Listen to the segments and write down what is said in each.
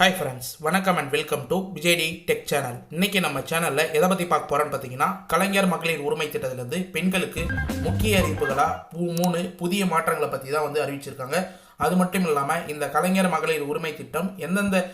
Hi friends வணக்கம் and welcome to VijayT tech channel இன்னைக்கு நம்ம சேனலில் எதை பற்றி பார்க்க போகிறோன்னு பார்த்தீங்கன்னா கலைஞர் மகளிர் உரிமை திட்டத்திலேருந்து பெண்களுக்கு முக்கிய அறிவிப்புகளாக மூணு புதிய மாற்றங்களை பற்றி தான் வந்து அறிவிச்சிருக்காங்க. அது மட்டும் இல்லாமல் இந்த கலைஞர் மகளிர் உரிமை திட்டம் எந்தெந்த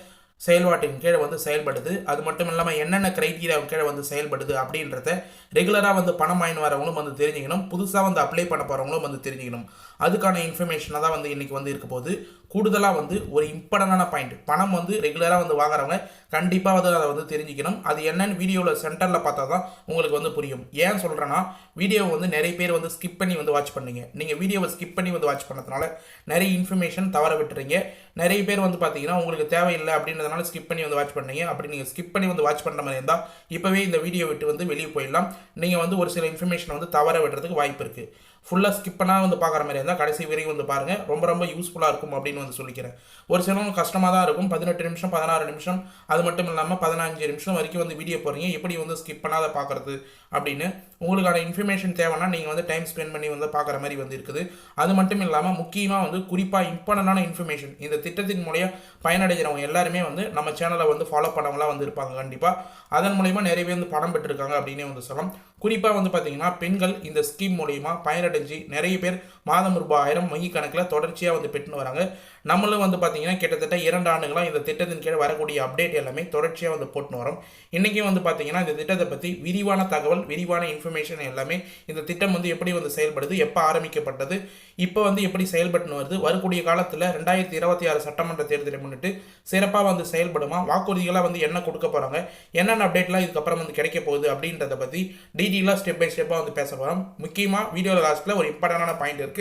செயல்பாட்டின் கீழே வந்து செயல்படுது அது மட்டும் இல்லாமல் என்னென்ன கிரைட்டீரியா கீழே வந்து செயல்படுது அப்படின்றத ரெகுலராக வந்து பணம் வாங்கி வரவங்களும் வந்து தெரிஞ்சுக்கணும். புதுசாக வந்து அப்ளை பண்ண போகிறவங்களும் வந்து தெரிஞ்சுக்கணும். அதுக்கான இன்ஃபர்மேஷனாக தான் வந்து இன்றைக்கி வந்து இருக்க போகுது. கூடுதலாக வந்து ஒரு இம்பார்ட்டண்டான பாயிண்ட். பணம் வந்து ரெகுலராக வந்து வாங்குறவங்க கண்டிப்பாக வந்து அதை வந்து தெரிஞ்சுக்கணும். அது என்னன்னு வீடியோவில் சென்டரில் பார்த்தா தான் உங்களுக்கு வந்து புரியும். ஏன் சொல்கிறேன்னா வீடியோவை வந்து நிறைய பேர் வந்து ஸ்கிப் பண்ணி வந்து வாட்ச் பண்ணீங்க. நீங்கள் வீடியோவை ஸ்கிப் பண்ணி வந்து வாட்ச் பண்ணதுனால நிறைய இன்ஃபர்மேஷன் தவற விட்டுறீங்க. நிறைய பேர் வந்து பார்த்தீங்கன்னா உங்களுக்கு தேவையில்லை அப்படின்றதுனால ஸ்கிப் பண்ணி வந்து வாட்ச் பண்ணீங்க. அப்படி நீங்கள் ஸ்கிப் பண்ணி வந்து வாட்ச் பண்ணுற மாதிரி இருந்தால் இப்போவே இந்த வீடியோ விட்டு வந்து வெளியே போயிடலாம். நீங்கள் வந்து ஒரு சில இன்ஃபர்மேஷன் வந்து தவற விடுறதுக்கு வாய்ப்பு இருக்குது ஃபுல்லாக ஸ்கிப் பண்ணால் வந்து பார்க்குற மாதிரி இருந்தால் கடைசி வரைக்கும் வந்து பாருங்கள் ரொம்ப ரொம்ப யூஸ்ஃபுல்லாக இருக்கும் அப்படின்னு வந்து சொல்லிக்கிறேன். ஒரு சிலவங்க கஷ்டமாக தான் இருக்கும். பதினெட்டு நிமிஷம் பதினாறு நிமிஷம் அது மட்டும் இல்லாமல் பதினஞ்சு நிமிஷம் வரைக்கும் வந்து வீடியோ போகிறீங்க எப்படி வந்து ஸ்கிப் பண்ணாத பார்க்குறது அப்படின்னு உங்களுக்கான இன்ஃபர்மேஷன் தேவைன்னா நீங்கள் வந்து டைம் ஸ்பெண்ட் பண்ணி வந்து பார்க்குற மாதிரி வந்து இருக்குது. அது மட்டும் இல்லாமல் முக்கியமாக வந்து குறிப்பாக இம்பார்ட்டண்டான இன்ஃபர்மேஷன் இந்த திட்டத்தின் மூலியம் பயனடைகிறவங்க எல்லாருமே வந்து நம்ம சேனலை வந்து ஃபாலோ பண்ணவங்களாம் வந்து இருப்பாங்க கண்டிப்பாக அதன் மூலயமா நிறைய பேர் வந்து பணம் பெற்றிருக்காங்க அப்படின்னே வந்து சொல்லலாம். குறிப்பாக வந்து பார்த்தீங்கன்னா பெண்கள் இந்த ஸ்கீம் மூலயமா அடைஞ்சு நிறைய பேர் மாதம் ரூபாய் ஆயிரம் வங்கி கணக்கில் தொடர்ச்சியாக வந்து பெற்றுன்னு வராங்க. நம்மளும் வந்து பார்த்தீங்கன்னா கிட்டத்தட்ட இரண்டு ஆண்டுகளாக இந்த திட்டத்தின் கீழே வரக்கூடிய அப்டேட் எல்லாமே தொடர்ச்சியாக வந்து போட்டுன்னு வரோம். இன்றைக்கும் வந்து பார்த்தீங்கன்னா இந்த திட்டத்தை பற்றி விரிவான தகவல் விரிவான இன்ஃபர்மேஷன் எல்லாமே இந்த திட்டம் வந்து எப்படி வந்து செயல்படுது எப்போ ஆரம்பிக்கப்பட்டது இப்போ வந்து எப்படி செயல்பட்டுன்னு வருது வரக்கூடிய காலத்தில் ரெண்டாயிரத்தி இருபத்தி ஆறு சட்டமன்ற தேர்தலை முன்னிட்டு சிறப்பாக வந்து செயல்படுமா வாக்குறுதிகளாக வந்து என்ன கொடுக்க போகிறாங்க என்னென்ன அப்டேட்லாம் இதுக்கப்புறம் வந்து கிடைக்க போகுது அப்படின்றத பற்றி டீட்டெயிலாக ஸ்டெப் பை ஸ்டெப்பாக வந்து பேச போகிறோம் முக்கியமாக வீடியோ லாஸ்ட்டில் ஒரு இம்பார்ட்டண்டான பாயிண்ட் இருக்குது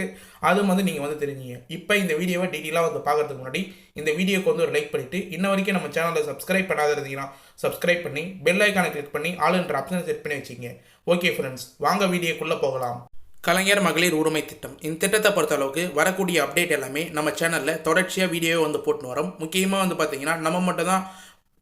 அதுவும் வந்து நீங்கள் வந்து தெரிஞ்சுங்க. இப்போ இந்த வீடியோவை டீட்டெயிலாக வந்து பார்க்கறதுக்கு முன்னாடி இந்த வீடியோக்கு வந்து ஒரு லைக் பண்ணிவிட்டு இன்ன வரைக்கும் நம்ம சேனலை சப்ஸ்கிரைப் பண்ணாத இருந்தீங்கன்னா சப்ஸ்கிரைப் பண்ணி பெல் ஐக்கானை கிளிக் பண்ணி ஆளுன்ற ஆப்ஷனை செட் பண்ணி வச்சுங்க ஓகே ஃப்ரெண்ட்ஸ் வாங்க வீடியோக்குள்ளே போகலாம். கலைஞர் மகளிர் உரிமை திட்டம். இந்த திட்டத்தை பொறுத்த அளவுக்கு வரக்கூடிய அப்டேட் எல்லாமே நம்ம சேனலில் தொடர்ச்சியாக வீடியோ வந்து போட்டுன்னு வரோம். முக்கியமாக வந்து பார்த்தீங்கன்னா நம்ம மட்டும் தான்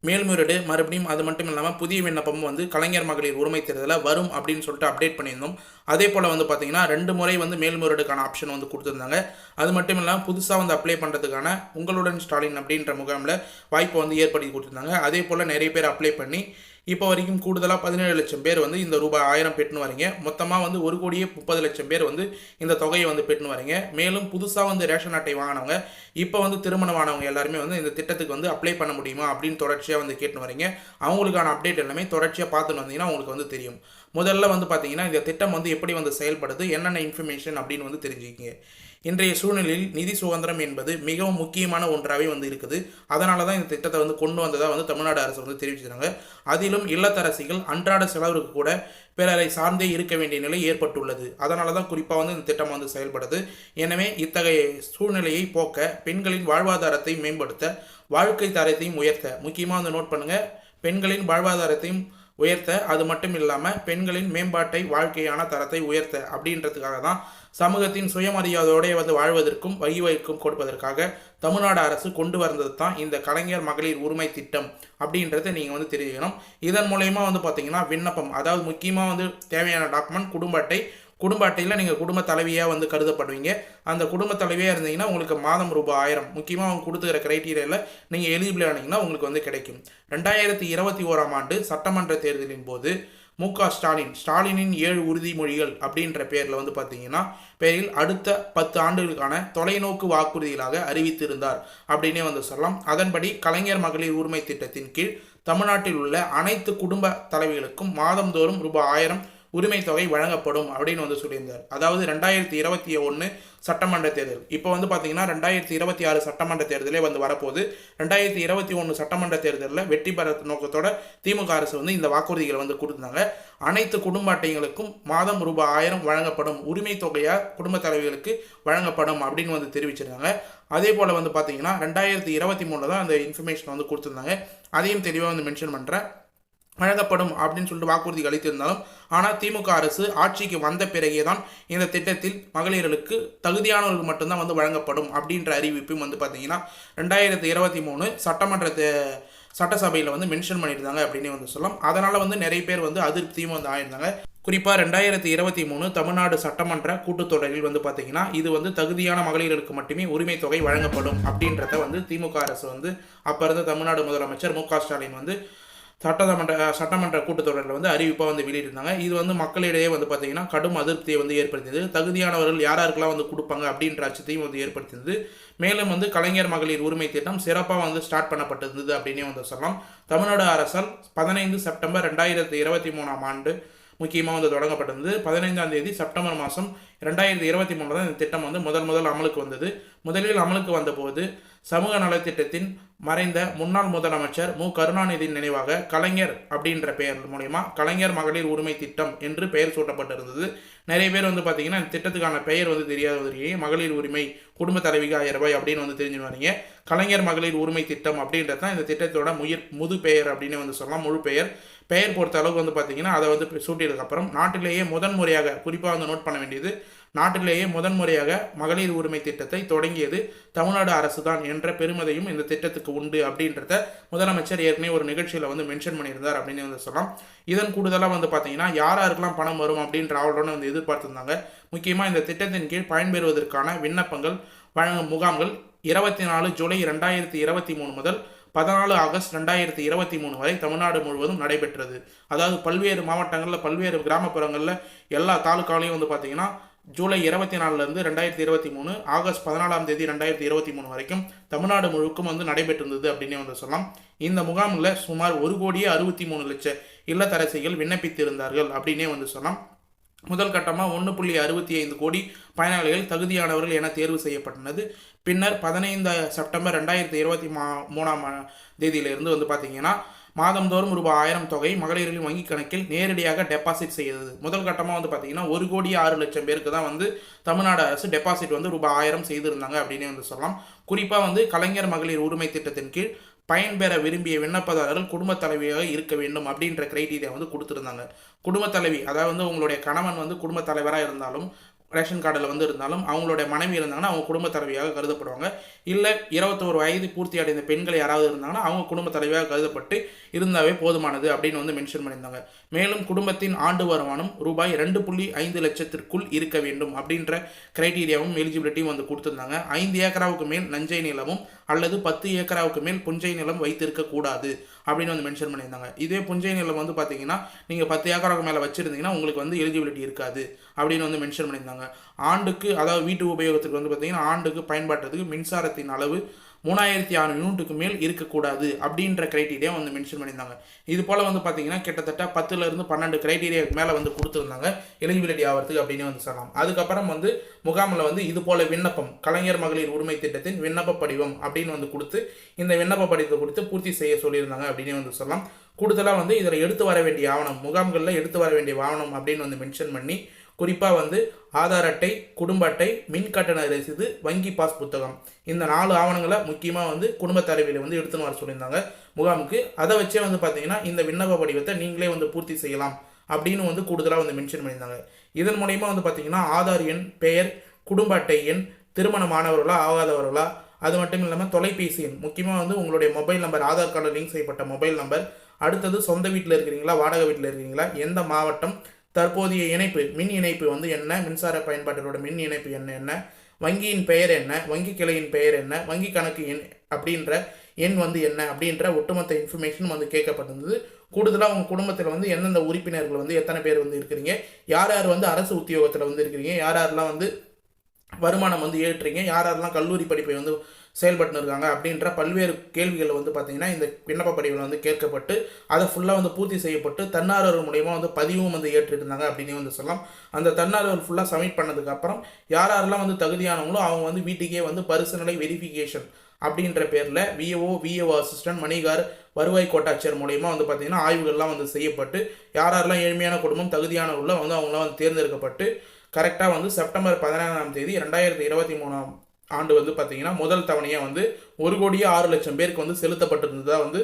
மேல்முறையீடு மறுபடியும் அது மட்டும் இல்லாமல் புதிய விண்ணப்பமும் வந்து கலைஞர் மகளிர் உரிமை தேர்தலில் வரும் அப்படின்னு சொல்லிட்டு அப்டேட் பண்ணியிருந்தோம். அதே போல் வந்து பார்த்திங்கன்னா ரெண்டு முறை வந்து மேல்முறையீடுக்கான ஆப்ஷன் வந்து கொடுத்துருந்தாங்க. அது மட்டும் இல்லாமல் புதுசாக வந்து அப்ளை பண்ணுறதுக்கான உங்களுடன் ஸ்டாலின் அப்படின்ற முகாமில் வாய்ப்பை வந்து ஏற்படுத்தி கொடுத்துருந்தாங்க. அதே போல் நிறைய பேர் அப்ளை பண்ணி இப்போ வரைக்கும் கூடுதலாக பதினேழு லட்சம் பேர் வந்து இந்த ரூபாய் ஆயிரம் பெற்றுன்னு வரீங்க மொத்தமாக வந்து ஒரு கோடியே முப்பது லட்சம் பேர் வந்து இந்த தொகையை வந்து பெற்றுன்னு வரீங்க மேலும் புதுசாக வந்து ரேஷன் அட்டை வாங்கினவங்க இப்போ வந்து திருமணமானவங்க எல்லாருமே வந்து இந்த திட்டத்துக்கு வந்து அப்ளை பண்ண முடியுமா அப்படின்னு தொடர்ச்சியாக வந்து கேட்டுன்னு வரீங்க அவங்களுக்கான அப்டேட் எல்லாமே தொடர்ச்சியாக பார்த்துன்னு வந்தீங்கன்னா உங்களுக்கு வந்து தெரியும். முதல்ல வந்து பார்த்தீங்கன்னா இந்த திட்டம் வந்து எப்படி வந்து செயல்படுது என்னென்ன இன்ஃபர்மேஷன் அப்படின்னு வந்து தெரிஞ்சுக்கிங்க. இன்றைய சூழ்நிலையில் நிதி சுதந்திரம் என்பது மிகவும் முக்கியமான ஒன்றாகவே வந்து இருக்குது. அதனால தான் இந்த திட்டத்தை வந்து கொண்டு வந்ததாக வந்து தமிழ்நாடு அரசு வந்து தெரிவிச்சிருக்காங்க. அதிலும் இல்லத்தரசிகள் அன்றாட செலவுக்கு கூட பிறரை சார்ந்தே இருக்க வேண்டிய நிலை ஏற்பட்டுள்ளது. அதனால தான் குறிப்பாக வந்து இந்த திட்டம் வந்து செயல்படுது. எனவே இத்தகைய சூழ்நிலையை போக்க பெண்களின் வாழ்வாதாரத்தை மேம்படுத்த வாழ்க்கை தரத்தையும் உயர்த்த முக்கியமாக வந்து நோட் பண்ணுங்கள் பெண்களின் வாழ்வாதாரத்தையும் உயர்த்த அது மட்டும் இல்லாமல் பெண்களின் மேம்பாட்டை வாழ்க்கையான தரத்தை உயர்த்த அப்படின்றதுக்காக தான் சமூகத்தின் சுயமரியாதையோடைய வந்து வாழ்வதற்கும் வழிவகுக்கும் கொடுப்பதற்காக தமிழ்நாடு அரசு கொண்டு வந்தது தான் இந்த கலைஞர் மகளிர் உரிமை திட்டம் அப்படின்றத நீங்கள் வந்து தெரிவிக்கணும் இதன் மூலயமா வந்து பார்த்தீங்கன்னா விண்ணப்பம் அதாவது முக்கியமாக வந்து தேவையான டாக்குமெண்ட் குடும்ப அட்டை குடும்ப அட்டையில் நீங்கள் குடும்ப தலைவியாக வந்து கருதப்படுவீங்க. அந்த குடும்ப தலைவியாக இருந்தீங்கன்னா உங்களுக்கு மாதம் ரூபாய் ஆயிரம். முக்கியமாக அவங்க கொடுத்துக்கிற கிரைட்டீரியாவில் நீங்கள் எலிஜிபிள் ஆனீங்கன்னா உங்களுக்கு வந்து கிடைக்கும். ரெண்டாயிரத்தி இருபத்தி ஓராம் ஆண்டு சட்டமன்ற தேர்தலின் போது மு க ஸ்டாலின் ஸ்டாலினின் ஏழு உறுதிமொழிகள் அப்படின்ற பேரில் வந்து பார்த்தீங்கன்னா பெயரில் அடுத்த பத்து ஆண்டுகளுக்கான தொலைநோக்கு வாக்குறுதிகளாக அறிவித்திருந்தார் அப்படின்னே வந்து சொல்லலாம். அதன்படி கலைஞர் மகளிர் உரிமை திட்டத்தின் கீழ் தமிழ்நாட்டில் உள்ள அனைத்து குடும்ப தலைவிகளுக்கும் மாதந்தோறும் ரூபாய் ஆயிரம் உரிமை தொகை வழங்கப்படும் அப்படின்னு வந்து சொல்லியிருந்தார். அதாவது ரெண்டாயிரத்தி இருபத்தி ஒன்று சட்டமன்ற தேர்தல். இப்போ வந்து பார்த்தீங்கன்னா ரெண்டாயிரத்தி இருபத்தி ஆறு சட்டமன்ற தேர்தலே வந்து வரப்போது ரெண்டாயிரத்தி இருபத்தி ஒன்று சட்டமன்ற தேர்தலில் வெற்றி பெற நோக்கத்தோட திமுக அரசு வந்து இந்த வாக்குறுதிகளை வந்து கொடுத்தாங்க. அனைத்து குடும்ப அட்டைகளுக்கும் மாதம் ரூபாய் ஆயிரம் வழங்கப்படும். உரிமை தொகையாக குடும்ப தலைவர்களுக்கு வழங்கப்படும் அப்படின்னு வந்து தெரிவிச்சிருந்தாங்க. அதே போல் வந்து பார்த்தீங்கன்னா ரெண்டாயிரத்தி இருபத்தி மூணில் தான் அந்த இன்ஃபர்மேஷன் வந்து கொடுத்துருந்தாங்க. அதையும் தெளிவாக வந்து மென்ஷன் பண்ணுறேன் வழங்கப்படும் அப்படின்னு சொல்லிட்டு வாக்குறுதி அளித்திருந்தாலும் ஆனால் திமுக அரசு ஆட்சிக்கு வந்த பிறகே தான் இந்த திட்டத்தில் மகளிர்களுக்கு தகுதியானவர்களுக்கு மட்டும்தான் வந்து வழங்கப்படும் அப்படின்ற அறிவிப்பும் வந்து பார்த்தீங்கன்னா ரெண்டாயிரத்தி இருபத்தி மூணு சட்டமன்ற சட்டசபையில் வந்து மென்ஷன் பண்ணியிருந்தாங்க அப்படின்னு வந்து சொல்லலாம். அதனால் வந்து நிறைய பேர் வந்து அதிருப்தியும் வந்து ஆயிருந்தாங்க. குறிப்பாக ரெண்டாயிரத்தி இருபத்தி மூணு தமிழ்நாடு சட்டமன்ற கூட்டத்தொடரில் வந்து பார்த்திங்கன்னா இது வந்து தகுதியான மகளிர்களுக்கு மட்டுமே உரிமை தொகை வழங்கப்படும் அப்படின்றத வந்து திமுக அரசு வந்து அப்போ இருந்த தமிழ்நாடு முதலமைச்சர் மு க ஸ்டாலின் வந்து சட்டமன்ற சட்டமன்ற கூட்டத்தொடரில் வந்து அறிவிப்பாக வந்து வெளியிட்டிருந்தாங்க. இது வந்து மக்களிடையே வந்து பார்த்தீங்கன்னா கடும் அதிருப்தியை வந்து ஏற்படுத்தியது. தகுதியானவர்கள் யாராருக்கெல்லாம் வந்து கொடுப்பாங்க அப்படின்ற அச்சத்தையும் வந்து ஏற்படுத்தியது. மேலும் வந்து கலைஞர் மகளிர் உரிமை திட்டம் சிறப்பாக வந்து ஸ்டார்ட் பண்ணப்பட்டிருந்தது அப்படின்னே வந்து சொல்லலாம். தமிழ்நாடு அரசால் பதினைந்து செப்டம்பர் ரெண்டாயிரத்தி இருபத்தி மூணாம் ஆண்டு முக்கியமாக வந்து தொடங்கப்பட்டிருந்தது பதினைந்தாம் தேதி செப்டம்பர் மாதம் ரெண்டாயிரத்தி இருபத்தி மூணு தான் இந்த திட்டம் வந்து முதல் முதல் அமலுக்கு வந்தது. முதலில் அமலுக்கு வந்தபோது சமூக நலத்திட்டத்தின் மறைந்த முன்னாள் முதலமைச்சர் மு. கருணாநிதியின் நினைவாக கலைஞர் அப்படின்ற பெயர் மூலயமா கலைஞர் மகளிர் உரிமை திட்டம் என்று பெயர் சூட்டப்பட்டிருந்தது. நிறைய பேர் வந்து பார்த்தீங்கன்னா இந்த திட்டத்துக்கான பெயர் வந்து தெரியாத மகளிர் உரிமை குடும்ப தலைவிக்கு ஆயிரம் ரூபாய் அப்படின்னு வந்து தெரிஞ்சு வரீங்க கலைஞர் மகளிர் உரிமை திட்டம் அப்படின்றது தான் இந்த திட்டத்தோட முயற் முது பெயர் அப்படின்னு வந்து சொல்லலாம். முழு பெயர் பெயர் பொறுத்த அளவுக்கு வந்து பார்த்தீங்கன்னா அதை வந்து சூட்டியதுக்கப்புறம் நாட்டிலேயே முதன் முறையாக குறிப்பாக வந்து நோட் பண்ண வேண்டியது நாட்டிலேயே முதன் முறையாக மகளிர் உரிமை திட்டத்தை தொடங்கியது தமிழ்நாடு அரசு தான் என்ற பெருமதையும் இந்த திட்டத்துக்கு உண்டு அப்படின்றத முதலமைச்சர் ஏற்கனவே ஒரு நிகழ்ச்சியில் வந்து மென்ஷன் பண்ணியிருந்தார் அப்படின்னு வந்து சொல்லலாம். இதன் கூடுதலாக வந்து பார்த்தீங்கன்னா யார் பணம் வரும் அப்படின்ற அவளுடன் வந்து எதிர்பார்த்திருந்தாங்க. முக்கியமாக இந்த திட்டத்தின் கீழ் பயன்பெறுவதற்கான விண்ணப்பங்கள் வழங்கும் முகாம்கள் இருபத்தி நாலு ஜூலை ரெண்டாயிரத்தி இருபத்தி மூணு முதல் பதினாலு ஆகஸ்ட் ரெண்டாயிரத்தி இருபத்தி மூணு வரை தமிழ்நாடு முழுவதும் நடைபெற்றது. அதாவது பல்வேறு மாவட்டங்களில் பல்வேறு கிராமப்புறங்களில் எல்லா தாலுக்காலையும் வந்து பார்த்தீங்கன்னா ஜூலை இருபத்தி நாலுலேருந்து ரெண்டாயிரத்தி இருபத்தி மூணு ஆகஸ்ட் பதினாலாம் தேதி ரெண்டாயிரத்தி இருபத்தி மூணு வரைக்கும் தமிழ்நாடு முழுக்கும் வந்து நடைபெற்றிருந்தது அப்படின்னு வந்து சொல்லலாம். இந்த முகாமில் சுமார் ஒரு கோடியே அறுபத்தி மூணு லட்சம் இல்லத்தரசிகள் விண்ணப்பித்திருந்தார்கள் அப்படின்னே வந்து சொல்லலாம். முதல் கட்டமாக ஒன்று புள்ளி அறுபத்தி ஐந்து கோடி பயனாளிகள் தகுதியானவர்கள் என தேர்வு செய்யப்பட்டனது பின்னர் பதினைந்து செப்டம்பர் ரெண்டாயிரத்தி இருபத்தி மா மூணாம் தேதியிலிருந்து வந்து பார்த்தீங்கன்னா மாதந்தோறும் ரூபாய் ஆயிரம் தொகை மகளிர்களின் வங்கி கணக்கில் நேரடியாக டெபாசிட் செய்தது. முதல் கட்டமாக வந்து பார்த்தீங்கன்னா ஒரு கோடி ஆறு லட்சம் பேருக்கு தான் வந்து தமிழ்நாடு அரசு டெபாசிட் வந்து ரூபாய் ஆயிரம் செய்திருந்தாங்க அப்படின்னு வந்து சொல்லலாம். குறிப்பாக வந்து கலைஞர் மகளிர் உரிமை திட்டத்தின் கீழ் பயன்பெற விரும்பிய விண்ணப்பதாரர்கள் குடும்ப தலைவியாக இருக்க வேண்டும் அப்படின்ற கிரைட்டீரியா வந்து கொடுத்துருந்தாங்க. குடும்பத் தலைவி அதாவது வந்து உங்களுடைய கணவன் வந்து குடும்பத் தலைவராக இருந்தாலும் ரேஷன் கார்டில் வந்து இருந்தாலும் அவங்களுடைய மனைவி இருந்தாங்கன்னா அவங்க குடும்ப தலைவியாக கருதப்படுவாங்க. இல்லை இருபத்தோரு வயது பூர்த்தி அடைந்த பெண்கள் யாராவது இருந்தாங்கன்னா அவங்க குடும்ப தலைவியாக கருதப்பட்டு இருந்தாவே போதுமானது அப்படின்னு வந்து மென்ஷன் பண்ணியிருந்தாங்க. மேலும் குடும்பத்தின் ஆண்டு வருமானம் ரூபாய் ரெண்டு புள்ளி ஐந்து லட்சத்திற்குள் இருக்க வேண்டும் அப்படின்ற கிரைட்டீரியாவும் எலிஜிபிலிட்டியும் வந்து கொடுத்துருந்தாங்க. ஐந்து ஏக்கராவுக்கு மேல் நஞ்சை நிலமும் அல்லது பத்து ஏக்கராவுக்கு மேல் புஞ்சை நிலம் வைத்திருக்கக்கூடாது அப்படின்னு வந்து மென்ஷன் பண்ணியிருந்தாங்க. இதே புஞ்சை நிலம் வந்து பார்த்தீங்கன்னா நீங்கள் பத்து ஏக்கராவுக்கு மேலே வச்சுருந்தீங்கன்னா உங்களுக்கு வந்து எலிஜிபிலிட்டி இருக்காது அப்படின்னு வந்து மென்ஷன் பண்ணியிருந்தாங்க. ஆண்டுக்கு அதாவது வீட்டு உபயோகத்துக்கு வந்து பார்த்தீங்கன்னா ஆண்டுக்கு பயன்பாட்டுறதுக்கு மின்சாரத்தின் அளவு மூணாயிரத்தி ஆறு யூனிட்டுக்கு மேல் இருக்கக்கூடாது அப்படின்ற கிரைட்டீரியா வந்து மென்ஷன் பண்ணியிருந்தாங்க. இது போல் வந்து பார்த்தீங்கன்னா கிட்டத்தட்ட பத்துலேருந்து பன்னெண்டு கிரைட்டீரியாவுக்கு மேலே வந்து கொடுத்துருந்தாங்க. எலிஜிபிலிட்டி ஆகிறதுக்கு அப்படின்னு வந்து சொல்லலாம். அதுக்கப்புறம் வந்து முகாமில் வந்து இது போல் விண்ணப்பம் கலைஞர் மகளிர் உரிமை திட்டத்தின் விண்ணப்ப படிவம் அப்படின்னு வந்து கொடுத்து இந்த விண்ணப்ப படிவத்தை கொடுத்து பூர்த்தி செய்ய சொல்லியிருந்தாங்க அப்படின்னு வந்து சொல்லலாம். கூடுதலாக வந்து இதில் எடுத்து வர வேண்டிய ஆவணம் முகாம்களில் எடுத்து வர வேண்டிய ஆவணம் அப்படின்னு வந்து மென்ஷன் பண்ணி குறிப்பாக வந்து ஆதார் அட்டை குடும்ப அட்டை மின் கட்டண ரசீது வங்கி பாஸ் புத்தகம். இந்த நாலு ஆவணங்களை முக்கியமாக வந்து குடும்ப தலைவியில் வந்து எடுத்துன்னு வர சொல்லியிருந்தாங்க. முகாமுக்கு அதை வச்சே வந்து பார்த்தீங்கன்னா இந்த விண்ணப்ப படிவத்தை நீங்களே வந்து பூர்த்தி செய்யலாம் அப்படின்னு வந்து கூடுதலாக வந்து மென்ஷன் பண்ணியிருந்தாங்க. இதன் மூலயமா வந்து பார்த்தீங்கன்னா ஆதார் எண் பெயர் குடும்ப அட்டை எண் திருமணமானவர்களா ஆகாதவர்களா அது மட்டும் இல்லாமல் தொலைபேசி எண். முக்கியமாக வந்து உங்களுடைய மொபைல் நம்பர் ஆதார் கார்டில் லிங்க் செய்யப்பட்ட மொபைல் நம்பர். அடுத்தது சொந்த வீட்டில் இருக்கிறீங்களா வாடகை வீட்டில் இருக்கிறீங்களா எந்த மாவட்டம் தற்போதைய இணைப்பு மின் இணைப்பு வந்து என்ன? மின்சார பயன்பாட்டினோட மின் இணைப்பு என்ன என்ன? வங்கியின் பெயர் என்ன? வங்கி கிளையின் பெயர் என்ன? வங்கி கணக்கு எண் அப்படின்ற எண் வந்து என்ன? அப்படின்ற ஒட்டுமொத்த இன்ஃபர்மேஷன் வந்து கேட்கப்பட்டிருந்தது. கூடுதலாக உங்கள் குடும்பத்தில் வந்து எந்தெந்த உறுப்பினர்கள் வந்து எத்தனை பேர் வந்து இருக்கிறீங்க? யார் யார் வந்து அரசு உத்தியோகத்தில் வந்து இருக்கிறீங்க? யார் யாரெல்லாம் வந்து வருமானம் வந்து ஏற்றுறீங்க? யார் யாரெல்லாம் கல்லூரி படிப்பை வந்து செயல்பட்டு இருக்காங்க அப்படின்ற பல்வேறு கேள்விகள் வந்து பார்த்திங்கன்னா இந்த விண்ணப்ப படிவில் வந்து கேட்கப்பட்டு அதை ஃபுல்லாக வந்து பூர்த்தி செய்யப்பட்டு தன்னார்வர்கள் மூலயமா வந்து பதிவும் வந்து ஏற்றிருந்தாங்க அப்படின்னு வந்து சொல்லலாம். அந்த தன்னார்வர்கள் ஃபுல்லாக சப்மிட் பண்ணதுக்கப்புறம் யார் யாரெல்லாம் வந்து தகுதியானவங்களோ அவங்க வந்து வீட்டுக்கே வந்து பரிசுநிலை வெரிஃபிகேஷன் அப்படின்ற பேரில் விஏஓ விஏஓ அசிஸ்டன்ட் மணிகார் வருவாய் கோட்டாட்சியர் மூலயமா வந்து பார்த்திங்கன்னா ஆய்வுகள்லாம் வந்து செய்யப்பட்டு யார் யாரெல்லாம் ஏழ்மையான குடும்பம் தகுதியானவர்களோ வந்து அவங்களாம் வந்து தேர்ந்தெடுக்கப்பட்டு கரெக்டாக வந்து செப்டம்பர் பதினாறாம் தேதி ரெண்டாயிரத்தி இருபத்தி மூணாம் ஆண்டு வந்து பார்த்தீங்கன்னா முதல் தவணையாக வந்து ஒரு கோடியே ஆறு லட்சம் பேருக்கு வந்து செலுத்தப்பட்டிருந்ததாக வந்து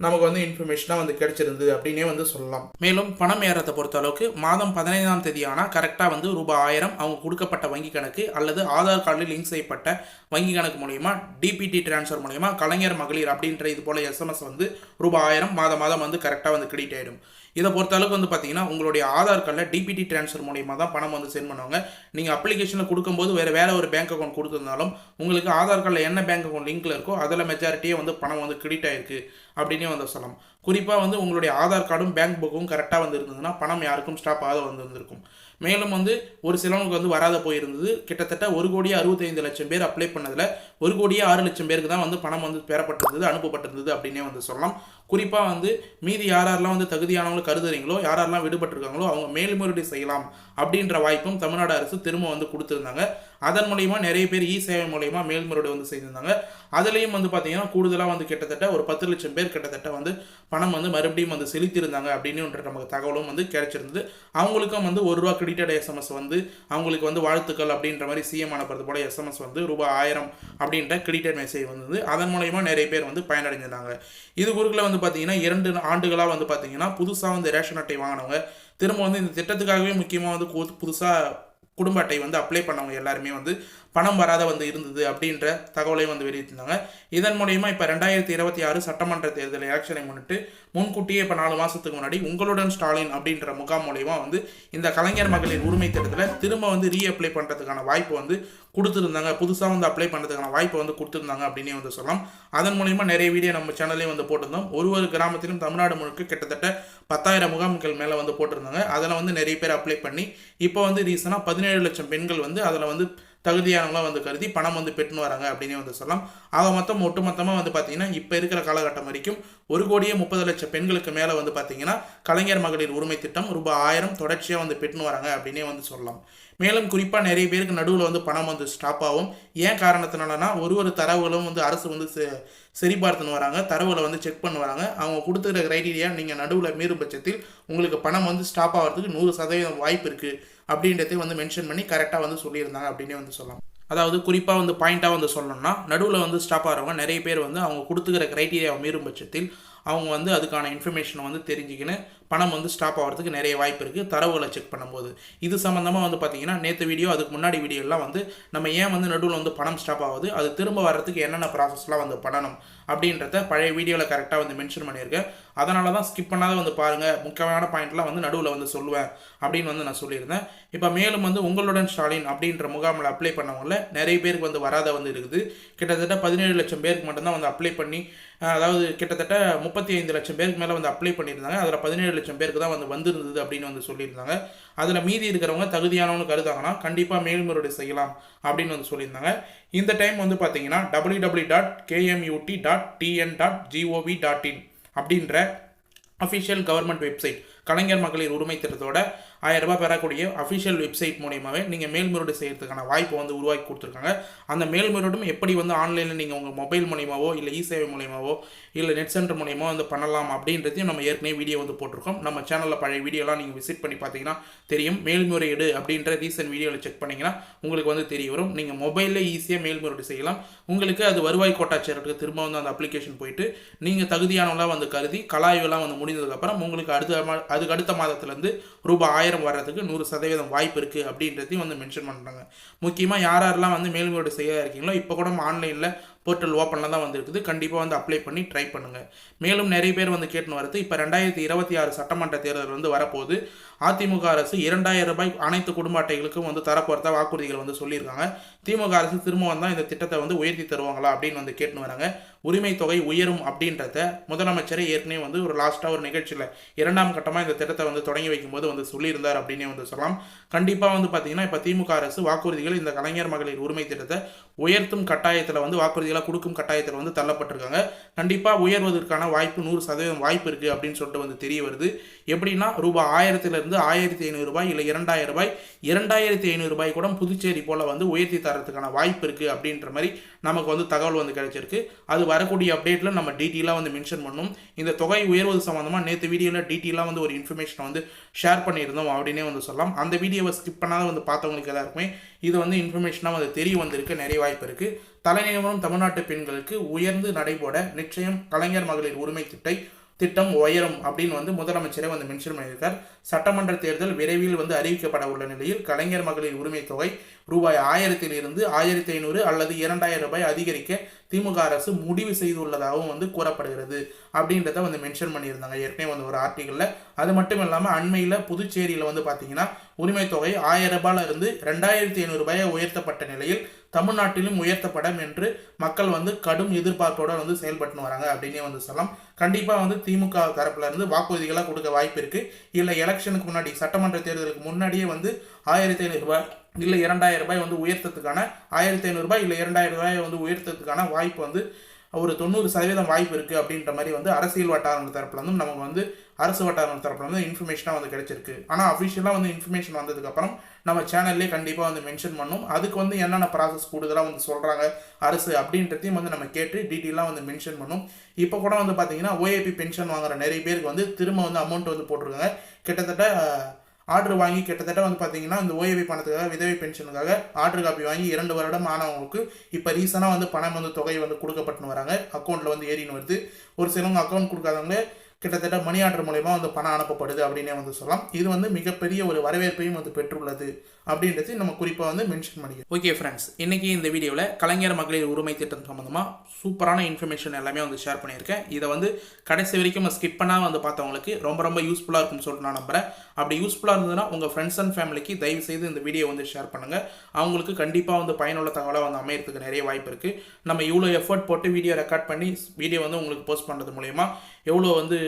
நமக்கு வந்து இன்ஃபர்மேஷனாக வந்து கிடைச்சிருந்தது அப்படின்னே வந்து சொல்லலாம். மேலும் பணம் ஏறத்தை பொறுத்த அளவுக்கு மாதம் பதினைந்தாம் தேதி ஆனால் கரெக்டாக வந்து ரூபாய் ஆயிரம் அவங்க கொடுக்கப்பட்ட வங்கி கணக்கு அல்லது ஆதார் கார்டில் லிங்க் செய்யப்பட்ட வங்கி கணக்கு மூலயமா டிபிடி டிரான்ஸ்ஃபர் மூலயமா கலைஞர் மகளிர் அப்படின்ற இது போல எஸ்எம்எஸ் வந்து ரூபாய் ஆயிரம் மாதம் மாதம் வந்து கரெக்டாக வந்து கிரெடிட் ஆகிடும் இதை பொறுத்த அளவுக்கு வந்து பார்த்தீங்கன்னா உங்களுடைய ஆதார் கார்டில் டிபிடி ட்ரான்ஸ்ஃபர் மூலியமாக தான் பணம் வந்து சென்ட் பண்ணுவாங்க. நீங்கள் அப்ளிகேஷனில் கொடுக்கும்போது வேறு வேறு ஒரு பேங்க் அக்கௌண்ட் கொடுத்துருந்தாலும் உங்களுக்கு ஆதார் கார்டில் என்ன பேங்க் அக்கௌண்ட் லிங்க்கில் இருக்கோ அதில் மெஜாரிட்டியே வந்து பணம் வந்து கிரெடிட் ஆயிருக்கு. அப்படின்னே வந்து சொல்லலாம். குறிப்பாக வந்து உங்களுடைய ஆதார் கார்டும் பேங்க் புக்கும் கரெக்டாக வந்து இருந்ததுன்னா பணம் யாருக்கும் ஸ்டாப் ஆக வந்து வந்திருக்கும் மேலும் வந்து ஒரு சிலவங்களுக்கு வந்து வராத போயிருந்தது. கிட்டத்தட்ட ஒரு கோடியே அறுபத்தைந்து லட்சம் பேர் அப்ளை பண்ணதில் ஒரு கோடியே ஆறு லட்சம் பேருக்கு தான் வந்து பணம் வந்து பெறப்பட்டிருந்தது அனுப்பப்பட்டிருந்தது அப்படின்னே வந்து சொல்லலாம். குறிப்பாக வந்து மீதி யார் யாரெல்லாம் வந்து தகுதியானவங்களும் கருதுறீங்களோ யார் யாரெல்லாம் விடுபட்டிருக்காங்களோ அவங்க மேல்முறையீடு செய்யலாம் அப்படின்ற வாய்ப்பும் தமிழ்நாடு அரசு திரும்ப வந்து கொடுத்துருந்தாங்க. அதன் மூலியமா நிறைய பேர் இ சேவை மூலயமா மேல்முறையீடு வந்து செய்திருந்தாங்க. அதுலேயும் வந்து பார்த்தீங்கன்னா கூடுதலாக வந்து கிட்டத்தட்ட ஒரு பத்து லட்சம் பேர் கிட்டத்தட்ட வந்து பணம் வந்து மறுபடியும் வந்து செலுத்தியிருந்தாங்க அப்படின்னு நமக்கு தகவலும் வந்து கிடைச்சிருந்தது. அவங்களுக்கும் வந்து ஒரு ரூபா கிரெடிட்டட் எஸ்எம்எஸ் வந்து அவங்களுக்கு வந்து வாழ்த்துக்கள் அப்படின்ற மாதிரி சிஎம் அனுப்புறது போல எஸ்எம்எஸ் வந்து ரூபாய் ஆயிரம் அப்படின்ற கிரெடிட்டட் மெசேஜ் வந்தது. அதன் மூலயமா நிறைய பேர் வந்து பயனடைஞ்சிருந்தாங்க. இது குறுக்கில் வந்து பார்த்தீங்கன்னா இரண்டு ஆண்டுகளாக வந்து பார்த்தீங்கன்னா புதுசாக வந்து ரேஷன் அட்டை வாங்கினவங்க. திரும்ப வந்து இந்த திட்டத்துக்காகவே முக்கியமாக வந்து புதுசாக குடும்ப அட்டை வந்து அப்ளை பண்ணவங்க எல்லாருமே வந்து பணம் வராத வந்து இருந்தது அப்படின்ற தகவலையும் வந்து வெளியிட்டிருந்தாங்க. இதன் மூலயமா இப்போ ரெண்டாயிரத்தி இருபத்தி ஆறு சட்டமன்ற தேர்தல் எலெக்ஷனை முன்னிட்டு முன்கூட்டியே இப்போ நாலு மாதத்துக்கு முன்னாடி உங்களுடன் ஸ்டாலின் அப்படின்ற முகாம் மூலயமா வந்து இந்த கலைஞர் மகளிர் உரிமை திட்டத்தில் திரும்ப வந்து ரீஅப்ளை பண்ணுறதுக்கான வாய்ப்பு வந்து கொடுத்துருந்தாங்க. புதுசாக வந்து அப்ளை பண்ணுறதுக்கான வாய்ப்பு வந்து கொடுத்துருந்தாங்க அப்படின்னே வந்து சொல்லலாம். அதன் மூலயமா நிறைய வீடியோ நம்ம சேனல்லையும் வந்து போட்டிருந்தோம். ஒரு ஒரு கிராமத்திலும் தமிழ்நாடு முழுக்க கிட்டத்தட்ட பத்தாயிரம் முகாம்கள் மேலே வந்து போட்டிருந்தாங்க. அதில் வந்து நிறைய பேர் அப்ளை பண்ணி இப்போ வந்து ரீசனாக பதினேழு லட்சம் பெண்கள் வந்து அதில் வந்து தகுதியானவங்களாம் வந்து கருதி பணம் வந்து பெற்றுன்னு வராங்க அப்படின்னு வந்து சொல்லலாம். ஆக மொத்தம் ஒட்டுமொத்தமாக வந்து பார்த்தீங்கன்னா இப்போ இருக்கிற காலகட்டம் வரைக்கும் ஒரு கோடியே முப்பது லட்சம் பெண்களுக்கு மேலே வந்து பார்த்தீங்கன்னா கலைஞர் மகளிர் உரிமை திட்டம் ரூபாய் ஆயிரம் தொடர்ச்சியாக வந்து பெற்றுன்னு வராங்க அப்படின்னே வந்து சொல்லலாம். மேலும் குறிப்பாக நிறைய பேருக்கு நடுவில் வந்து பணம் வந்து ஸ்டாப் ஆகும். ஏன் காரணத்தினாலனா ஒரு ஒரு தரவுகளும் வந்து அரசு வந்து சரிபார்த்துன்னு வராங்க. தரவுகளை வந்து செக் பண்ண வராங்க. அவங்க கொடுத்துருக்க க்ரைட்டீரியா நீங்கள் நடுவில் மீறும் பட்சத்தில் உங்களுக்கு பணம் வந்து ஸ்டாப் ஆகிறதுக்கு நூறு சதவீதம் வாய்ப்பு இருக்குது அப்படின்றதையும் வந்து மென்ஷன் பண்ணி கரெக்டாக வந்து சொல்லியிருந்தாங்க அப்படின்னே வந்து சொல்லலாம். அதாவது குறிப்பாக வந்து பாயிண்ட்டாக வந்து சொல்லணும்னா நடுவில் வந்து ஸ்டாப் ஆகிறவங்க நிறைய பேர் வந்து அவங்க கொடுத்துக்கிற க்ரைட்டீரியாவை மீறும் பட்சத்தில் அவங்க வந்து அதுக்கான இன்ஃபர்மேஷனை வந்து தெரிஞ்சுக்கின்னு பணம் வந்து ஸ்டாப் ஆகிறதுக்கு நிறைய வாய்ப்பு இருக்குது தரவுகளை செக் பண்ணும்போது. இது சம்மந்தமாக வந்து பார்த்தீங்கன்னா நேற்று வீடியோ அதுக்கு முன்னாடி வீடியோலாம் வந்து நம்ம ஏன் வந்து நடுவில் வந்து பணம் ஸ்டாப் ஆகுது? அது திரும்ப வர்றதுக்கு என்னென்ன ப்ராசஸ்லாம் வந்து பண்ணணும்? அப்படின்றத பழைய வீடியோவில் கரெக்டாக வந்து மென்ஷன் பண்ணியிருக்கேன் அதனால தான் ஸ்கிப் பண்ணாத வந்து பாருங்கள் முக்கியமான பாயிண்ட்லாம் வந்து நடுவில் வந்து சொல்லுவேன் அப்படின்னு வந்து நான் சொல்லியிருந்தேன். இப்போ மேலும் வந்து உங்களுடன் ஸ்டாலின் அப்படின்ற முகாமில் அப்ளை பண்ணவங்கள நிறைய பேருக்கு வந்து வராத வந்து இருக்குது. கிட்டத்தட்ட பதினேழு லட்சம் பேருக்கு மட்டும்தான் வந்து அப்ளை பண்ணி அதாவது கிட்டத்தட்ட முப்பத்தி ஐந்து லட்சம் பேருக்கு மேலே வந்து அப்ளை பண்ணியிருந்தாங்க. அதில் பதினேழு லட்சம் பேருக்கு தான் வந்து வந்திருந்தது அப்படின்னு வந்து சொல்லியிருந்தாங்க. அதில் மீதி இருக்கிறவங்க தகுதியானவனு கருதாங்கன்னா கண்டிப்பாக மேல்முறையீடு செய்யலாம் அப்படின்னு வந்து சொல்லியிருந்தாங்க. இந்த டைம் வந்து பார்த்தீங்கன்னா W W dot KMUT dot TN dot GOV dot in அப்படின்ற அஃபிஷியல் கவர்மெண்ட் வெப்சைட் கலைஞர் மகளிர் உரிமை திட்டத்தோட ஆயிரம் ரூபாய் பெறக்கூடிய அஃபிஷியல் வெப்சைட் மூலியமாகவே நீங்கள் மேல்முறையீடு செய்கிறதுக்கான வாய்ப்பை வந்து உருவாக்கி கொடுத்துருக்காங்க. அந்த மேல்முறையீடும் எப்படி வந்து ஆன்லைனில் நீங்கள் உங்கள் மொபைல் மூலியமாவோ இல்லை இ சேவை மூலியமாவோ இல்லை நெட் சென்டர் மூலியமாக வந்து பண்ணலாம் அப்படின்றதையும் நம்ம ஏற்கனவே வீடியோ வந்து போட்டிருக்கோம். நம்ம சேனலில் பழைய வீடியோலாம் நீங்கள் விசிட் பண்ணி பார்த்தீங்கன்னா தெரியும். மேல்முறையீடு அப்படின்ற ரீசன்ட் வீடியோவில் செக் பண்ணிங்கன்னா உங்களுக்கு வந்து தெரிய வரும். நீங்கள் மொபைலில் ஈஸியாக மேல்முறையீடு செய்யலாம். உங்களுக்கு அது வருவாய் கோட்டாட்சியருக்கு திரும்ப வந்து அந்த அப்ளிகேஷன் போயிட்டு நீங்கள் தகுதியானவங்களாக வந்து கருதி கலாய்வெல்லாம் வந்து முடிந்ததுக்கப்புறம் உங்களுக்கு அடுத்த அதுக்கு அடுத்த மாதத்துலேருந்து ரூபாய் ஆயிரம் ஆயிரம் வர்றதுக்கு நூறு சதவீதம் வாய்ப்பு இருக்குது அப்படின்றதையும் வந்து மென்ஷன் பண்ணுறாங்க முக்கியமாக யார் யாரெல்லாம் வந்து மேல்முறையீடு செய்ய இருக்கீங்களோ இப்போ கூட ஆன்லைனில் போர்ட்டல் ஓப்பனில் தான் வந்துருக்குது. கண்டிப்பாக வந்து அப்ளை பண்ணி ட்ரை பண்ணுங்கள் மேலும் நிறைய பேர் வந்து கேட்டுன்னு வரது இப்போ ரெண்டாயிரத்தி இருபத்தி ஆறு சட்டமன்ற தேர்தல் வந்து வரப்போகுது. அதிமுக அரசு இரண்டாயிரம் ரூபாய் அனைத்து குடும்ப அட்டைகளுக்கும் வந்து தரப்போகிறதா வாக்குறுதிகள் வந்து சொல்லியிருக்காங்க. திமுக அரசு திரும்ப வந்தால் இந்த திட்டத்தை வந்து உயர்த்தி தருவாங்களா அப்படின்னு வந்து கேட்டுன்னு வராங்க. உரிமை தொகை உயரும் அப்படின்றத முதலமைச்சரே ஏற்கனவே வந்து ஒரு லாஸ்ட்டாக ஒரு நிகழ்ச்சியில் இரண்டாம் கட்டமாக இந்த திட்டத்தை வந்து தொடங்கி வைக்கும்போது வந்து சொல்லியிருந்தார் அப்படின்னே வந்து சொல்லலாம். கண்டிப்பாக வந்து பார்த்தீங்கன்னா இப்போ திமுக அரசு வாக்குறுதிகள் இந்த கலைஞர் மகளிர் உரிமை திட்டத்தை உயர்த்தும் கட்டாயத்தில் வந்து வாக்குறுதிகளாக கொடுக்கும் கட்டாயத்தில் வந்து தள்ளப்பட்டிருக்காங்க. கண்டிப்பாக உயர்வதற்கான வாய்ப்பு நூறு சதவீதம் வாய்ப்பு இருக்குது அப்படின்னு சொல்லிட்டு வந்து தெரிய வருது. எப்படின்னா ரூபாய் ஆயிரத்திலிருந்து இருந்து ஆயிரத்தி ஐநூறு ரூபாய் இல்லை இரண்டாயிரம் ரூபாய். இரண்டாயிரத்தி ஐநூறு ரூபாய் கூட புதுச்சேரி போல் வந்து உயர்த்தி தரத்துக்கான வாய்ப்பு இருக்குது அப்படின்ற மாதிரி நமக்கு வந்து தகவல் வந்து கிடைச்சிருக்கு. அது வரக்கூடிய அப்டேட்டில் நம்ம டீட்டெயிலாக வந்து மென்ஷன் பண்ணும். இந்த தொகை உயர்வது சம்மந்தமாக நேற்று வீடியோவில் டீட்டெயிலாக வந்து ஒரு இன்ஃபர்மேஷனை வந்து ஷேர் பண்ணியிருந்தோம் அப்படின்னே வந்து சொல்லலாம். அந்த வீடியோவை ஸ்கிப் பண்ணாத வந்து பார்த்தவங்களுக்கு எல்லாருக்குமே இது வந்து இன்ஃபர்மேஷனாக வந்து தெரிய வந்திருக்கு நிறைய வாய்ப்பு இருக்குது தலைநிறுவனம் தமிழ்நாட்டு பெண்களுக்கு உயர்ந்து நடைபோட நிச்சயம் கலைஞர் மகளிர் உரிமை திட்டை திட்டம் உயரும் அப்படின்னு வந்து முதலமைச்சரை வந்து மென்ஷன் பண்ணியிருக்கார். சட்டமன்ற தேர்தல் விரைவில் வந்து அறிவிக்கப்பட உள்ள நிலையில் கலைஞர் மகளிர் உரிமை தொகை ரூபாய் ஆயிரத்திலிருந்து ஆயிரத்தி ஐநூறு அல்லது இரண்டாயிரம் ரூபாய் அதிகரிக்க திமுக அரசு முடிவு செய்துள்ளதாகவும் வந்து கூறப்படுகிறது அப்படின்றத வந்து மென்ஷன் பண்ணியிருந்தாங்க. ஏற்கனவே வந்து ஒரு ஆர்டிக்கலில் அது மட்டும் இல்லாமல் அண்மையில் புதுச்சேரியில் வந்து பார்த்தீங்கன்னா உரிமை தொகை ஆயிரம் ரூபாயிலிருந்து ரெண்டாயிரத்தி ஐநூறு ரூபாயை உயர்த்தப்பட்ட நிலையில் தமிழ்நாட்டிலும் உயர்த்தப்படும் என்று மக்கள் வந்து கடும் எதிர்பார்ப்போட வந்து செயல்பட்டு வராங்க அப்படின்னே வந்து சொல்லலாம். கண்டிப்பாக வந்து திமுக தரப்புல இருந்து வாக்குறுதிகளாக கொடுக்க வாய்ப்பு இருக்கு. இல்லை எலெக்ஷனுக்கு முன்னாடி சட்டமன்ற தேர்தலுக்கு முன்னாடியே வந்து ஆயிரத்தி ஐநூறு ரூபாய் இல்லை இரண்டாயிரம் ரூபாய் வந்து உயர்த்ததுக்கான ஆயிரத்தி ஐநூறுரூபாய் இல்லை இரண்டாயிரம் ரூபாய் வந்து உயர்த்ததுக்கான வாய்ப்பு வந்து ஒரு தொண்ணூறு சதவீதம் வாய்ப்பு இருக்குது அப்படின்ற மாதிரி வந்து அரசியல் வட்டாரங்கள் தரப்புலேருந்தும் நமக்கு வந்து அரசு வட்டாரங்கள் தரப்புலேருந்து இன்ஃபர்மேஷனாக வந்து கிடைச்சிருக்கு. ஆனால் அஃபிஷியலாக வந்து இன்ஃபர்மேஷன் வந்ததுக்கப்புறம் நம்ம சேனல்லே கண்டிப்பாக வந்து மென்ஷன் பண்ணும். அதுக்கு வந்து என்னென்ன ப்ராசஸ் கூடுதலாக வந்து சொல்கிறாங்க அரசு அப்படின்றதையும் வந்து நம்ம கேட்டு டீட்டெயிலாக வந்து மென்ஷன் பண்ணும். இப்போ கூட வந்து பார்த்தீங்கன்னா ஓஏபி பென்ஷன் வாங்குற நிறைய பேருக்கு வந்து திரும்ப வந்து அமௌண்ட் வந்து போட்டிருக்காங்க. கிட்டத்தட்ட ஆர்டர் வாங்கி கிட்டத்தட்ட வந்து பார்த்தீங்கன்னா இந்த ஓய்வு பணத்துக்காக விதவை பென்ஷனுக்காக ஆர்டர் காப்பி வாங்கி இரண்டு வருடம் ஆனவங்களுக்கு இப்போ ரீசனாக வந்து பணம் வந்து தொகை வந்து கொடுக்கப்பட்டு வராங்க. அக்கௌண்ட்டில் வந்து ஏறின்னு வருது. ஒரு சிலவங்க அக்கௌண்ட் கொடுக்காதவங்க கிட்டத்தட்ட மணி ஆர்டர் மூலயமா வந்து பணம் அனுப்பப்படுது அப்படின்னே வந்து சொல்லலாம். இது வந்து மிகப்பெரிய ஒரு வரவேற்பையும் வந்து பெற்றுள்ளது அப்படின்றது நம்ம குறிப்பாக வந்து மென்ஷன் பண்ணிக்கிறோம். ஓகே ஃப்ரெண்ட்ஸ் இன்னைக்கு இந்த வீடியோவில் கலைஞர் மகளிர் உரிமை திட்டம் சம்மந்தமாக சூப்பரான இன்ஃபர்மேஷன் எல்லாமே வந்து ஷேர் பண்ணியிருக்கேன். இதை வந்து கடைசி வரைக்கும் ஸ்கிப் பண்ணால் வந்து பார்த்தவங்களுக்கு ரொம்ப ரொம்ப யூஸ்ஃபுல்லாக இருக்கும்னு சொல்லிட்டு நான் நம்புறேன். அப்படி யூஸ்ஃபுல்லாக இருந்ததுன்னா உங்கள் ஃப்ரெண்ட்ஸ் அண்ட் ஃபேமிலிக்கு தயவு செய்து இந்த வீடியோ வந்து ஷேர் பண்ணுங்கள் அவங்களுக்கு கண்டிப்பாக வந்து பயனுள்ள தகவலாக வந்து அமையறதுக்கு நிறைய வாய்ப்பு இருக்குது நம்ம இவ்வளோ எஃபர்ட் போட்டு வீடியோ ரெக்கார்ட் பண்ணி வீடியோ வந்து உங்களுக்கு போஸ்ட் பண்ணுறது மூலயமா எவ்வளோ வந்து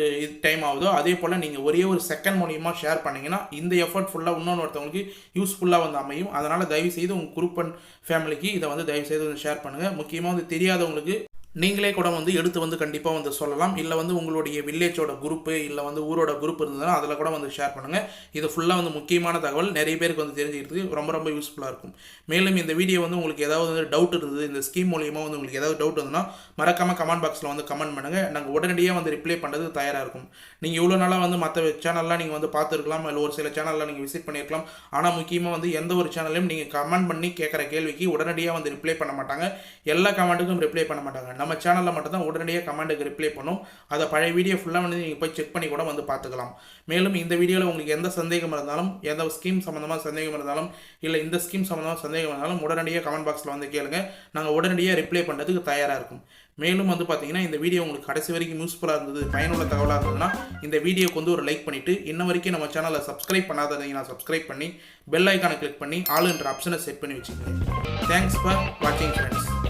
டைம் ஆகுதோ அதே போல் நீங்கள் ஒரே ஒரு செகண்ட் மூலியமா ஷேர் பண்ணிங்கன்னா இந்த எஃபர்ட் ஃபுல்லாக இன்னொன்று ஒருத்தவங்களுக்கு யூஸ்ஃபுல்லாக வந்து அமையும். அதனால் தயவு செய்து உங்கள் குரூப் அண்ட் ஃபேமிலிக்கு இதை வந்து தயவு செய்து வந்து ஷேர் பண்ணுங்கள் முக்கியமாக வந்து தெரியாதவங்களுக்கு நீங்களே கூட வந்து எடுத்து வந்து கண்டிப்பாக வந்து சொல்லலாம். இல்லை வந்து உங்களுடைய வில்லேஜோட குரூப்பு இல்லை வந்து ஊரோட குரூப் இருந்ததுன்னா அதில் கூட வந்து ஷேர் பண்ணுங்கள் இது ஃபுல்லாக வந்து முக்கியமான தகவல். நிறைய பேருக்கு வந்து தெரிஞ்சுக்கிறதுக்கு ரொம்ப ரொம்ப யூஸ்ஃபுல்லாக இருக்கும். மேலும் இந்த வீடியோ வந்து உங்களுக்கு ஏதாவது வந்து டவுட் இருந்தது இந்த ஸ்கீம் மூலியமாக வந்து உங்களுக்கு ஏதாவது டவுட் இருந்ததுன்னா மறக்காமல் கமெண்ட் பாக்ஸில் வந்து கமெண்ட் பண்ணுங்கள் நாங்கள் உடனடியாக வந்து ரிப்ளை பண்ணுறது தயாராக இருக்கும். நீங்கள் இவ்வளோ நாளாக வந்து மற்ற சேனல்லாம் நீங்கள் வந்து பார்த்துருக்கலாம் இல்லை ஒரு சில சேனல்லாம் நீங்கள் விசிட் பண்ணியிருக்கலாம் ஆனால் முக்கியமாக வந்து எந்த ஒரு சேனல்லையும் நீங்கள் கமெண்ட் பண்ணி கேட்குற கேள்விக்கு உடனடியாக வந்து ரிப்ளை பண்ண மாட்டாங்க. எல்லா கமெண்ட்டுக்கும் ரிப்ளை பண்ண மாட்டாங்க. நம்ம சேனலில் மட்டும்தான் உடனடியாக கமெண்ட்டுக்கு ரிப்ளை பண்ணும். அதை பழைய வீடியோ ஃபுல்லாக வந்து நீங்கள் போய் செக் பண்ணி கூட வந்து பார்த்துக்கலாம். மேலும் இந்த வீடியோவில் உங்களுக்கு எந்த சந்தேகம் இருந்தாலும் எந்த ஸ்கீம் சம்மந்தமாக சந்தேகம் இருந்தாலும் இல்லை இந்த ஸ்கீம் சம்மந்தமாக சந்தேகம் இருந்தாலும் உடனடியாக கமெண்ட் பாக்ஸில் வந்து கேளுங்க. நாங்கள் உடனடியாக ரிப்ளை பண்ணுறதுக்கு தயாராக இருக்கும். மேலும் வந்து பார்த்தீங்கன்னா இந்த வீடியோ உங்களுக்கு கடைசி வரைக்கும் யூஸ்ஃபுல்லாக இருந்தது பயனுள்ள தகவலாக இருந்ததுன்னா இந்த வீடியோக்கு வந்து ஒரு லைக் பண்ணிவிட்டு இன்ன வரைக்கும் நம்ம சேனலை சப்ஸ்கிரைப் பண்ணாதீங்கன்னா சப்ஸ்கிரைப் பண்ணி பெல் ஐக்கானை கிளிக் பண்ணி ஆளுன்ற ஆப்ஷனை செட் பண்ணி வச்சுக்கோங்க தேங்க்ஸ் ஃபார் வாட்சிங் ஃப்ரெண்ட்ஸ்